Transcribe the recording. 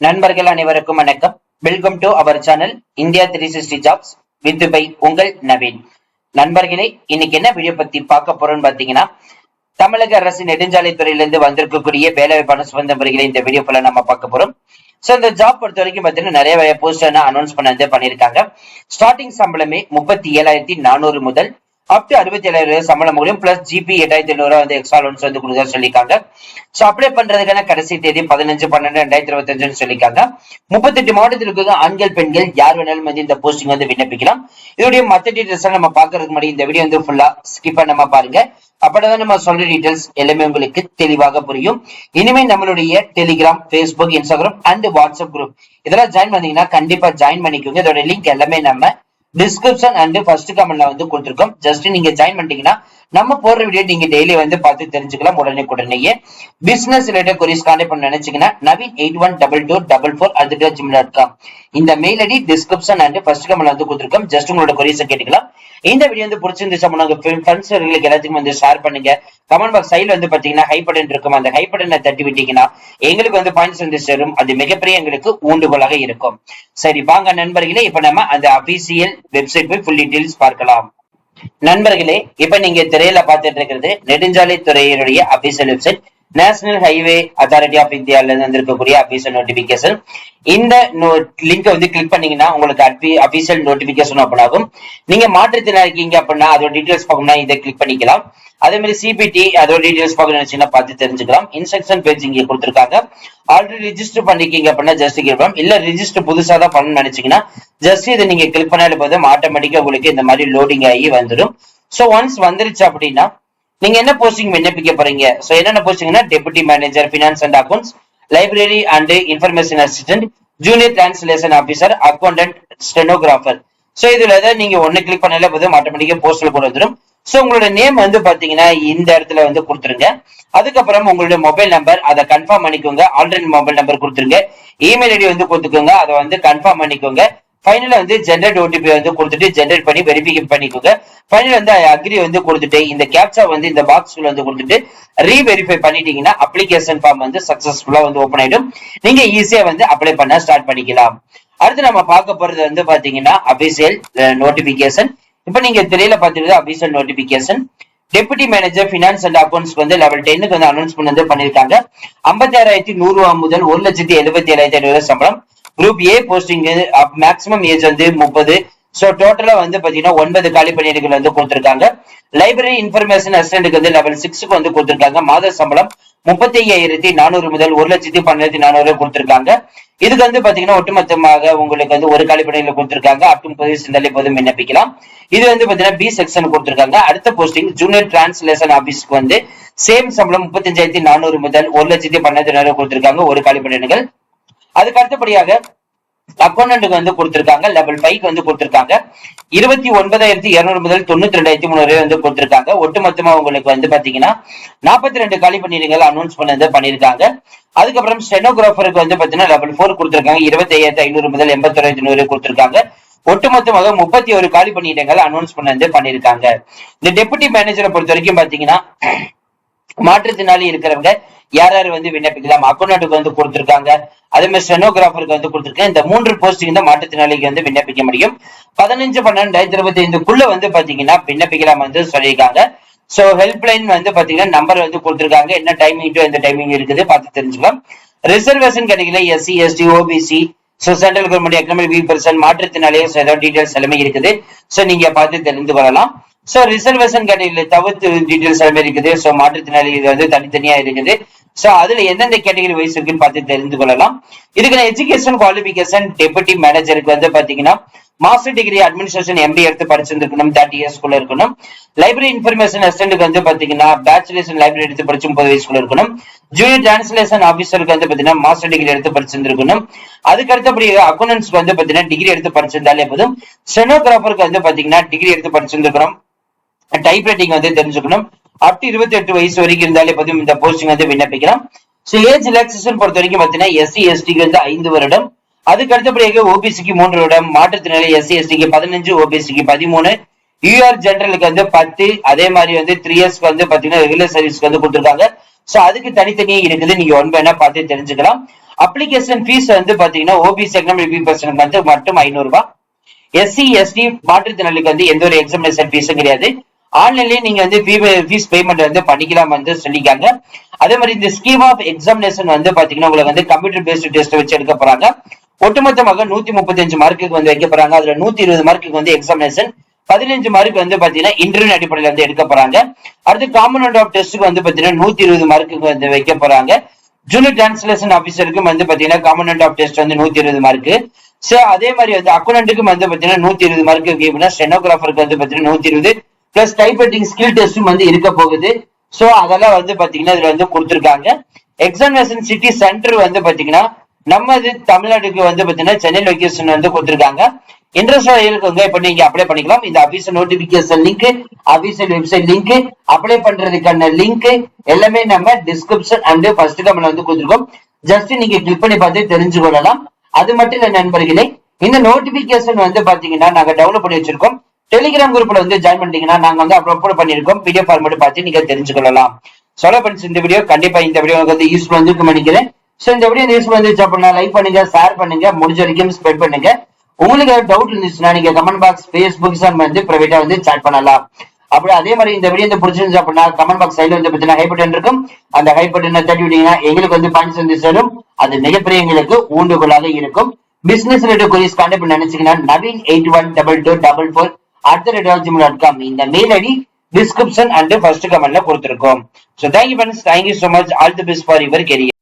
நண்பர்கள் அனைவருக்கும் வணக்கம். Welcome to our channel India three sixty jobs with by உங்கள் நவீன். நண்பர்களே இன்னைக்கு என்ன வீடியோ பத்தி பார்க்க போறோம்னு பாத்தீங்கன்னா தமிழக அரசு நெடுஞ்சாலைத்துறையிலிருந்து வந்திருக்கக்கூடிய வேலைவாய்ப்பான சுதந்திர முறைகளை இந்த வீடியோ போல நம்ம பார்க்க போறோம். சோ இந்த ஜாப் பொறுத்த வரைக்கும் பாத்தீங்கன்னா நிறைய போஸ்ட் அனௌன்ஸ் பண்ண பண்ணிருக்காங்க ஸ்டார்டிங் சம்பளமே முப்பத்தி ஏழாயிரத்தி நானூறு முதல் அப் டு அறுபத்தி ஏழாயிரம் ரூபாய் சம்பளம் முடியும் பிளஸ் ஜிபி எட்டாயிரத்தி ஐநூறு வந்து எக்ஸ்ட்ரா லோன்ஸ் வந்து கொடுக்க சொல்லியிருக்காங்க. ஸோ அப்ளை பண்றதுக்கான கடைசி தேதி பதினஞ்சு பன்னெண்டு ரெண்டாயிரத்தி இருபத்தஞ்சுன்னு சொல்லியிருக்காங்க. முப்பத்தெட்டு மாவட்டத்தில் இருக்கிற ஆண்கள் பெண்கள் யார் வேணாலும் வந்து இந்த போஸ்டிங் வந்து விண்ணப்பிக்கலாம். இதோடைய மற்ற டீடைல்ஸ் நம்ம பாக்குறதுக்கு முன்னாடி இந்த வீடியோ வந்து ஃபுல்லா ஸ்கிப் பண்ணாம பாருங்க. அப்பதான் நம்ம சொல்ற டீடைல்ஸ் எல்லாமே உங்களுக்கு தெளிவாக புரியும். இனிமே நம்மளுடைய Telegram Facebook Instagram and WhatsApp group இதெல்லாம் ஜாயின் பண்ணீங்கன்னா கண்டிப்பா ஜாயின் பண்ணிக்கோங்க. இதோட லிங்க் எல்லாமே நம்ம டிஸ்கிரிப்ஷன் அண்ட் ஃபர்ஸ்ட் கமெண்ட்ல வந்து கொடுத்துருக்கோம். ஜஸ்ட் நீங்க ஜாயின் பண்ணிட்டீங்கன்னா நம்ம போடுற வீடியோ நீங்க டெய்லி வந்து பார்த்து தெரிஞ்சுக்கலாம். உடனே உடனேயே பிசினஸ் ரிலேட்டட் கொரிஸ் கான்டெக்ட் பண்ண நினைச்சீங்கன்னா Naveen eight one double two double four at gym dot com இந்த mail ID description and first comment வந்து கொடுத்துருக்கோம். ஜஸ்ட் உங்களோட கொரிஸை கேட்டுக்கலாம். இந்த வீடியோ வந்து பிடிச்சிருந்துச்சு உங்க ஃப்ரெண்ட்ஸ் எல்லாத்துக்கும் வந்து ஷேர் பண்ணுங்க. கமெண்ட் பாக்ஸ் சைடில் வந்து பாத்தீங்கன்னா ஹை பட்டன் இருக்கும். அந்த ஹை பட்டனை தட்டி விட்டீங்கன்னா எங்களுக்கு வந்து பாயிண்ட்ஸ் வந்து சேரும். அது மிகப்பெரிய எங்களுக்கு ஊண்டுகோலாக இருக்கும். சரி வாங்க நண்பர்களே இப்ப நம்ம அந்த அபிஷியல் வெப்சைட் போய் ஃபுல் டீடைல்ஸ் பார்க்கலாம். நண்பர்களே இப்ப நீங்க திரையில பார்த்துட்டு இருக்கிறது நெடுஞ்சாலை துறையினுடைய official website national highway authority of இந்தியால இருந்து வந்திருக்கக்கூடிய அபிஷியல் நோட்டிபிகேஷன் இந்த லிங்க் வந்து கிளிக் பண்ணீங்கன்னா உங்களுக்கு அபிஷியல் நோட்டிபிகேஷன் ஓப்பன் ஆகும். நீங்க மாற்றுத்திறனாக இருக்கீங்க அப்படின்னா அதோட டீடைல்ஸ் பார்க்கணும்னா இதை கிளிக் பண்ணிக்கலாம். அதே மாதிரி சிபிடி அதோட டீடைல்ஸ் பார்க்கணும் நினைச்சீங்கன்னா பார்த்து தெரிஞ்சுக்கலாம். இன்ஸ்ட்ரக்ஷன் பேஜ் இங்க கொடுத்துருக்காங்க. ஆல்ரெடி ரிஜிஸ்டர் பண்ணிருக்கீங்க அப்படின்னா ஜஸ்ட் கேட்போம் இல்ல ரிஜிஸ்டர் புதுசா தான் பண்ணணும்னு நினைச்சீங்கன்னா ஜஸ்ட் இதை நீங்க கிளிக் பண்ணாலே போதும். ஆட்டோமேட்டிக்கா உங்களுக்கு இந்த மாதிரி லோடிங் ஆகி வந்துடும். சோ ஒன்ஸ் வந்துருச்சு அப்படின்னா நீங்க என்ன போஸ்டிங் விண்ணப்பிக்க போறீங்க? சோ என்னென்ன போஸ்டிங்னா deputy manager finance and accounts library and information assistant junior translation officer accountant stenographer so இதுல ஏதாவது நீங்க ஒண்ணு கிளிக் பண்ணாலே போதும் ஆட்டோமேட்டிக்கா போஸ்ட்ல கொண்டு வந்துடும் சோ உங்களோட நேம் வந்து பாத்தீங்கன்னா இந்த இடத்துல வந்து கொடுத்துருங்க. அதுக்கப்புறம் உங்களுடைய மொபைல் நம்பர் அதை கன்ஃபார்ம் பண்ணிக்கோங்க. ஆல்ரெடி மொபைல் நம்பர் கொடுத்துருங்க. இமெயில் ஐடி வந்து கொடுத்துக்கோங்க. அதை வந்து கன்ஃபார்ம் பண்ணிக்கோங்க. ஃபைனலாக வந்து ஜென்ரேட் ஓடிபி வந்து கொடுத்துட்டு ஜென்ரேட் பண்ணி வெரிஃபிகே பண்ணிக்கோங்க. ஃபைனல் வந்து அக்ரி வந்து கொடுத்துட்டு இந்த கேப்சா வந்து இந்த பாக்ஸ்ல வந்து கொடுத்துட்டு ரீவெரிஃபை பண்ணிட்டீங்கன்னா அப்ளிகேஷன் ஃபார்ம் வந்து சக்சஸ்ஃபுல்லா வந்து ஓப்பன் ஆயிடும். நீங்க ஈஸியா வந்து அப்ளை பண்ண ஸ்டார்ட் பண்ணிக்கலாம். அடுத்து நம்ம பார்க்க போறது வந்து பாத்தீங்கன்னா அபிஷியல் நோட்டிபிகேஷன் இப்ப நீங்க திரையில பாத்தீங்கன்னா official notification deputy manager finance and accounts வந்து லெவல் டென்னுக்கு வந்து அனௌன்ஸ்மெண்ட் வந்து பண்ணிருக்காங்க. ஐம்பத்தி ஆறாயிரத்தி நூறு ரூபா முதல் ஒரு லட்சத்தி எழுபத்தி ஏழாயிரத்தி ஐநூறு சம்பளம். Group A posting maximum age வந்து முப்பது. சோ டோட்டலா வந்து பாத்தீங்கன்னா ஒன்பது காலி பணியிடங்கள் வந்து கொடுத்திருக்காங்க. லைப்ரரி இன்ஃபர்மேஷன் அசிஸ்டன்ட்க்கு வந்து லெவல் சிக்ஸ்க்கு வந்து கொடுத்திருக்காங்க. மாத சம்பளம் முப்பத்தி ஐயாயிரத்தி நானூறு முதல் ஒரு லட்சத்தி பன்னெண்டாயிரத்தி நானூறு கொடுத்திருக்காங்க. இதுக்கு வந்து பாத்தீங்கன்னா ஒட்டுமொத்தமாக உங்களுக்கு வந்து ஒரு காலி பணியில கொடுத்திருக்காங்க. அப் டு முப்பது சிந்தலை போதும் விண்ணப்பிக்கலாம். இது வந்து பாத்தீங்கன்னா பி செக்ஷன் கொடுத்திருக்காங்க. அடுத்த போஸ்டிங் ஜூனியர் டிரான்ஸ்லேஷன் ஆபீஸ்க்கு வந்து சேம் சம்பளம் முப்பத்தஞ்சாயிரத்தி நானூறு முதல் ஒரு லட்சத்தி பன்னெண்டாயிரத்தி நானூறு கொடுத்திருக்காங்க. ஒரு காலி பணியிடங்கள். அதுக்கு அடுத்தபடியாக அக்கௌண்டன்ட்டுக்கு வந்து கொடுத்திருக்காங்க. லெவல் ஃபைவ்க்கு வந்து கொடுத்திருக்காங்க. இருபத்தி ஒன்பதாயிரத்தி இருநூறு முதல் தொண்ணூத்தி ரெண்டாயிரத்தி மூணு வந்து கொடுத்திருக்காங்க. ஒட்டுமொத்தமா உங்களுக்கு வந்து பாத்தீங்கன்னா நாற்பத்தி ரெண்டு காலி பணியிடங்கள் அனௌன்ஸ் பண்ணது பண்ணிருக்காங்க அதுக்கப்புறம் ஸ்டெனோகிராஃபருக்கு வந்து பாத்தீங்கன்னா லெவல் ஃபோர் கொடுத்திருக்காங்க. இருபத்தி ஐயாயிரத்தி ஐநூறு முதல் எண்பத்தொராயிரத்தி நூறு கொடுத்திருக்காங்க. ஒட்டுமொத்தமாக முப்பத்தி ஒரு காலி பணியிடங்கள் அனௌன்ஸ் பண்ணது பண்ணிருக்காங்க இந்த டெபுட்டி மேனேஜரை பொறுத்த வரைக்கும் பாத்தீங்கன்னா மாற்றுத்திறனாளி இருக்கிறவங்க யார் யார் வந்து விண்ணப்பிக்கலாம்? அக்கௌண்ட்டுக்கு வந்து கொடுத்திருக்காங்க. அதே மாதிரி ஸ்டெனோகிராஃபருக்கு வந்து கொடுத்திருக்கேன். இந்த மூன்று போஸ்டிங் தான் மாற்றுத்திறனாளிக்கு வந்து விண்ணப்பிக்க முடியும். பதினஞ்சு பன்னெண்டு ரெண்டாயிரத்தி இருபத்தி ஐந்துக்குள்ள வந்து பாத்தீங்கன்னா விண்ணப்பிக்கலாம் வந்து சொல்லியிருக்காங்க. சோ ஹெல்ப்லைன் வந்து பாத்தீங்கன்னா நம்பர் வந்து கொடுத்திருக்காங்க. என்ன டைமிங் டு எந்த டைமிங் இருக்குது பார்த்து தெரிஞ்சுக்கலாம். ரிசர்வேஷன் கிடைக்கல SC ST OBC so central government economic weak person மாற்றுத்திறனாளியே ஏதாவது டீடைல்ஸ் எல்லாமே இருக்குது. சோ நீங்க பார்த்து தெரிந்து கொள்ளலாம். சோ ரிசர்வேஷன் கேட்டகரியில தவிர்த்து டீடைல்ஸ் எல்லாமே இருக்குது. சோ மாற்றுத்திறனாளி இது வந்து தனித்தனியா இருக்குது. சோ அதுல எந்தெந்த கேட்டகரி வைஸ் இருக்குன்னு பார்த்து தெரிந்து கொள்ளலாம். இதுக்கு எஜுகேஷன் குவாலிபிகேஷன் டெபுட்டி மேனேஜருக்கு வந்து பாத்தீங்கன்னா மாஸ்டர் டிகிரி அட்மினிஸ்ட்ரேஷன் எம்பி எடுத்து படிச்சிருந்துருக்கணும் தேர்ட்டி இயர்ஸ்க்குள்ள இருக்கணும். லைப்ரரி இன்ஃபர்மேஷன் அசிஸ்டன்ட்க்கு வந்து பாத்தீங்கன்னா பேச்சுலர்ஸ் லைப்ரரி எடுத்து படிச்சு முப்பது வயசுக்குள்ள இருக்கணும். ஜூனியர் டிரான்ஸ்லேஷன் ஆஃபீஸருக்கு வந்து பாத்தீங்கன்னா மாஸ்டர் டிகிரி எடுத்து படிச்சிருந்துருக்கணும். அதுக்கு அடுத்தபடி அக்கௌண்டன்ஸ்க்கு வந்து பாத்தீங்கன்னா டிகிரி எடுத்து படிச்சிருந்தாலே போதும். ஸ்டெனோகிராஃபருக்கு வந்து பாத்தீங்கன்னா டிகிரி எடுத்து டைப் டைப்ரைட்டிங் வந்து தெரிஞ்சுக்கணும். அப் டு இருபத்தி எட்டு வயசு வரைக்கும் இருந்தாலே போதும் இந்த போஸ்டிங் வந்து விண்ணப்பிக்கலாம். ஸோ ஏஜ் ரிலாக்ஸேஷன் பொறுத்த வரைக்கும் பாத்தீங்கன்னா எஸ்சி எஸ்டிக்கு வந்து ஐந்து வருடம். அதுக்கு அடுத்தபடியாக ஓபிசிக்கு மூன்று வருடம். மாற்றுத்திறனாளி எஸ்சி எஸ்டிக்கு பதினஞ்சு ஓபிசிக்கு பதிமூணு. யூஆர் ஜெனரலுக்கு வந்து பத்து. அதே மாதிரி வந்து த்ரீ இயர்ஸ்க்கு வந்து பாத்தீங்கன்னா ரெகுலர் சர்வீஸ்க்கு வந்து கொடுத்துருக்காங்க. சோ அதுக்கு தனித்தனியே இருக்குது. நீங்க ஒன் பை பார்த்து தெரிஞ்சுக்கலாம். அப்ளிகேஷன் ஃபீஸ் வந்து பாத்தீங்கன்னா ஓபி செகண்ட் வந்து மட்டும் ஐநூறு ரூபாய். எஸ்சி எஸ்டி மாற்றுத்திறனாளிக்கு வந்து எந்த ஒரு எக்ஸாமினேஷன் ஃபீஸும் கிடையாது. ஆன்லைன்லயே நீங்க வந்து ஃபீஸ் பேமெண்ட் வந்து பண்ணிக்கலாம் வந்து சொல்லிக்காங்க அதே மாதிரி இந்த ஸ்கீம் ஆஃப் எக்ஸாமினேஷன் வந்து பாத்தீங்கன்னா உங்களுக்கு வந்து கம்ப்யூட்டர் பேஸ்டு டெஸ்ட் வச்சு எடுக்க போறாங்க. ஒட்டுமொத்தமாக நூத்தி முப்பத்தி அஞ்சு மார்க்குக்கு வந்து வைக்க போறாங்க. அதுல நூத்தி இருபது மார்க்குக்கு வந்து எக்ஸாமினேஷன் பதினஞ்சு மார்க் வந்து பாத்தீங்கன்னா இன்டர்வியூ அடிப்படையில வந்து எடுக்க போறாங்க. அடுத்து காம்பனண்ட் ஆஃப் டெஸ்ட்டுக்கு வந்து பாத்தீங்கன்னா நூத்தி இருபது மார்க்குக்கு வந்து வைக்க போறாங்க. ஜூனியர் டிரான்ஸ்லேஷன் ஆஃபீஸருக்கும் வந்து பாத்தீங்கன்னா காம்பனண்ட் ஆஃப் டெஸ்ட் வந்து நூத்தி இருபது மார்க் சோ அதே மாதிரி வந்து அக்கௌண்ட்டுக்கும் வந்து பாத்தீங்கன்னா நூத்தி இருபது மார்க்கு அப்படின்னா ஸ்டெனோகிராஃபருக்கு வந்து பாத்தீங்கன்னா நூத்தி இருபது. பிளஸ் டைப்ரைட்டிங் ஸ்கில் டெஸ்டும் வந்து இருக்க போகுது. சோ அதெல்லாம் வந்து பாத்தீங்கன்னா இதுல வந்து கொடுத்துருக்காங்க. எக்ஸாமினேஷன் சிட்டி சென்டர் வந்து பாத்தீங்கன்னா நம்ம இது தமிழ்நாட்டுக்கு வந்து பாத்தீங்கன்னா சென்னை லொகேஷன் வந்து கொடுத்துருக்காங்க. இன்ட்ரெஸ்ட் இருக்குங்க இப்ப நீங்க அப்ளை பண்ணிக்கலாம். இந்த official notification link official website link apply பண்றதுக்கான லிங்க் எல்லாமே நம்ம டிஸ்கிரிப்ஷன் அண்ட் ஃபர்ஸ்ட் கமெண்ட்ல வந்து கொடுத்துருக்கோம். ஜஸ்ட் நீங்க கிளிக் பண்ணி பார்த்து தெரிஞ்சு கொள்ளலாம் அது மட்டும் இல்ல நண்பர்களே இந்த நோட்டிபிகேஷன் வந்து பாத்தீங்கன்னா நாங்க டெவலப் பண்ணி வச்சிருக்கோம். டெலிகிராம் குரூப்ல வந்து ஜாயின் பண்ணிட்டீங்கன்னா நாங்க வந்து அப்லோட் பண்ணிருக்கோம் பிடிஎஃப் ஃபார்மேட் பார்த்து நீங்க தெரிஞ்சு கொள்ளலாம் சொல்ல ஃப்ரெண்ட்ஸ் இந்த வீடியோ கண்டிப்பா இந்த வீடியோ வந்து யூஸ்ஃபுல் வந்து நினைக்கிறேன். சோ இந்த வீடியோ யூஸ்ஃபுல் வந்துச்சு அப்படின்னா லைக் பண்ணுங்க ஷேர் பண்ணுங்க முடிஞ்ச வரைக்கும் ஸ்ப்ரெட் பண்ணுங்க. உங்களுக்கு ஏதாவது டவுட் இருந்துச்சுன்னா நீங்க கமெண்ட் பாக்ஸ் பேஸ்புக் வந்து பிரைவேட்டா வந்து சேட் பண்ணலாம். அப்படி அதே மாதிரி இந்த வீடியோ வந்து பிடிச்சிருந்துச்சு அப்படின்னா கமெண்ட் பாக்ஸ் சைடுல வந்து பார்த்தீங்கன்னா ஹை பட்டன் இருக்கும். அந்த ஹை பட்டனை தட்டி விட்டீங்கன்னா எங்களுக்கு வந்து பாயிண்ட்ஸ் வந்து சேரும். அது மிகப்பெரிய எங்களுக்கு ஊண்டுகோலாக இருக்கும். பிசினஸ் ரிலேட்டட் கொரிஸ் கான்டாக்ட் நினைச்சீங்கன்னா Naveen eight one double two double four at dot com இந்த mail ID description and first கமெண்ட்ல கொடுத்துருக்கோம். So thank you friends thank you so much all the best for your career